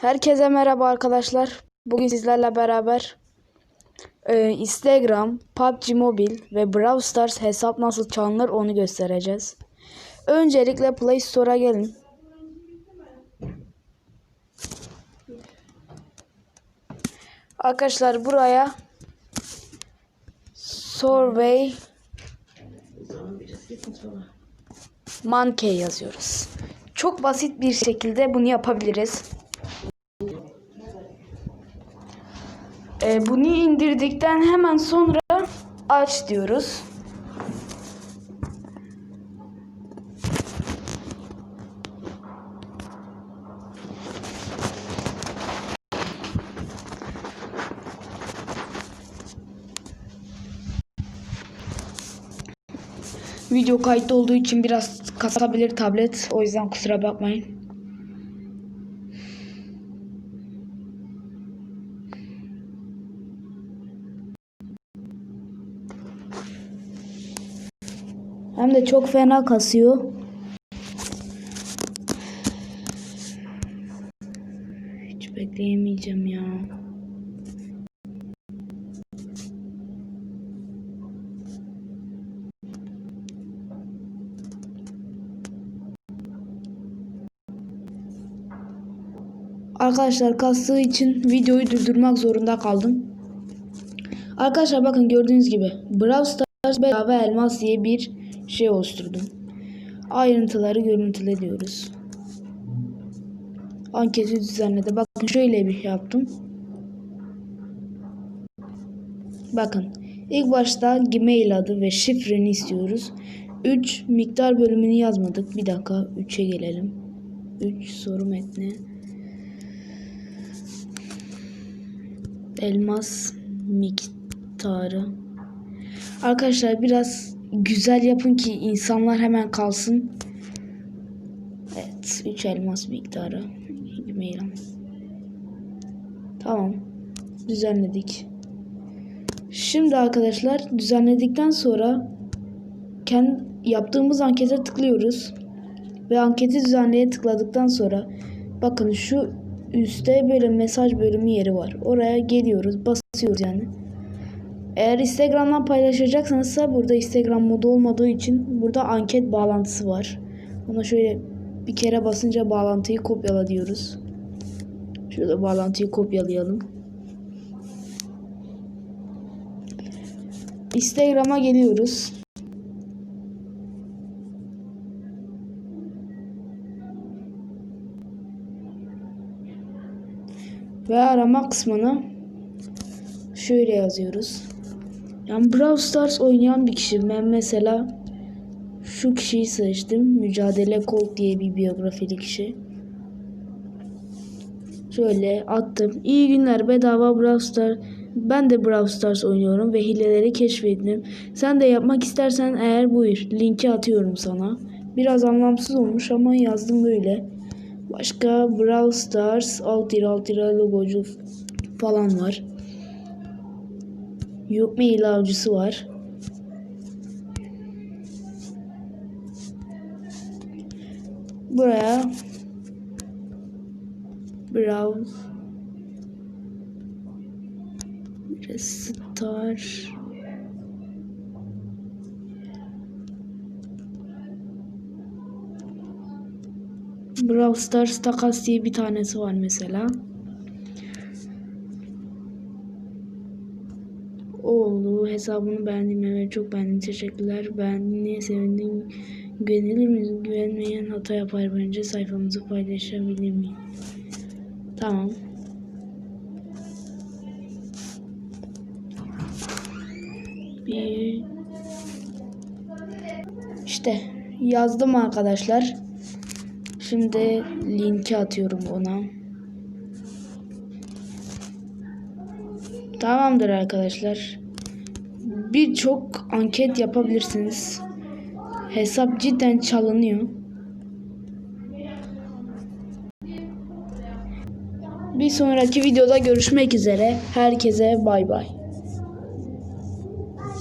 Herkese merhaba arkadaşlar. Bugün sizlerle beraber e, Instagram, PUBG Mobile ve Brawl Stars hesap nasıl çalınır onu göstereceğiz. Öncelikle Play Store'a gelin. Arkadaşlar buraya Survey Monkey yazıyoruz. Çok basit bir şekilde bunu yapabiliriz. Ee, bunu indirdikten hemen sonra aç diyoruz. Video kayıtta olduğu için biraz kasabilir tablet. O yüzden kusura bakmayın. Hem de çok fena kasıyor. Hiç bekleyemeyeceğim ya. Arkadaşlar kastığı için videoyu durdurmak zorunda kaldım. Arkadaşlar bakın gördüğünüz gibi Brawl Stars bedava elmas diye bir şey oluşturdum. Ayrıntıları görüntüle diyoruz. Anketi düzenledi. Bakın şöyle bir şey yaptım. Bakın ilk başta Gmail adı ve şifreni istiyoruz. 3 miktar bölümünü yazmadık. Bir dakika 3'e gelelim. 3 soru metni. Elmas miktarı. Arkadaşlar biraz güzel yapın ki insanlar hemen kalsın. Evet, 3 elmas miktarı. Gmail. Tamam. Düzenledik. Şimdi arkadaşlar düzenledikten sonra kendi yaptığımız ankete tıklıyoruz. Ve anketi düzenleye tıkladıktan sonra bakın şu üstte böyle mesaj bölümü yeri var. Oraya geliyoruz, basıyoruz yani. Eğer Instagram'dan paylaşacaksanız da burada Instagram modu olmadığı için burada anket bağlantısı var. Ona şöyle bir kere basınca bağlantıyı kopyala diyoruz. Şurada bağlantıyı kopyalayalım. Instagram'a geliyoruz. Ve arama kısmına şöyle yazıyoruz. Yani Brawl Stars oynayan bir kişi. Ben mesela şu kişiyi seçtim. Mücadele Colt diye bir biyografili kişi. Şöyle attım. İyi günler bedava Brawl Stars. Ben de Brawl Stars oynuyorum ve hileleri keşfettim. Sen de yapmak istersen eğer buyur. Linki atıyorum sana. Biraz anlamsız olmuş ama yazdım böyle. Başka Brawl Stars alt lira alt lira logocu falan var. Mail avcısı var. Buraya Brawl Star Brawl Stars takas diye bir tanesi var mesela. Oğlu hesabını beğendim. Evet çok beğendim. Teşekkürler. Beğendiğine sevindim? Güvenilir miyiz? Güvenmeyen hata yapar bence. Sayfamızı paylaşabilir miyim? Tamam. Bir işte yazdım arkadaşlar şimdi linki atıyorum ona Tamamdır arkadaşlar. Birçok anket yapabilirsiniz. Hesap cidden çalınıyor. Bir sonraki videoda görüşmek üzere. Herkese bay bay.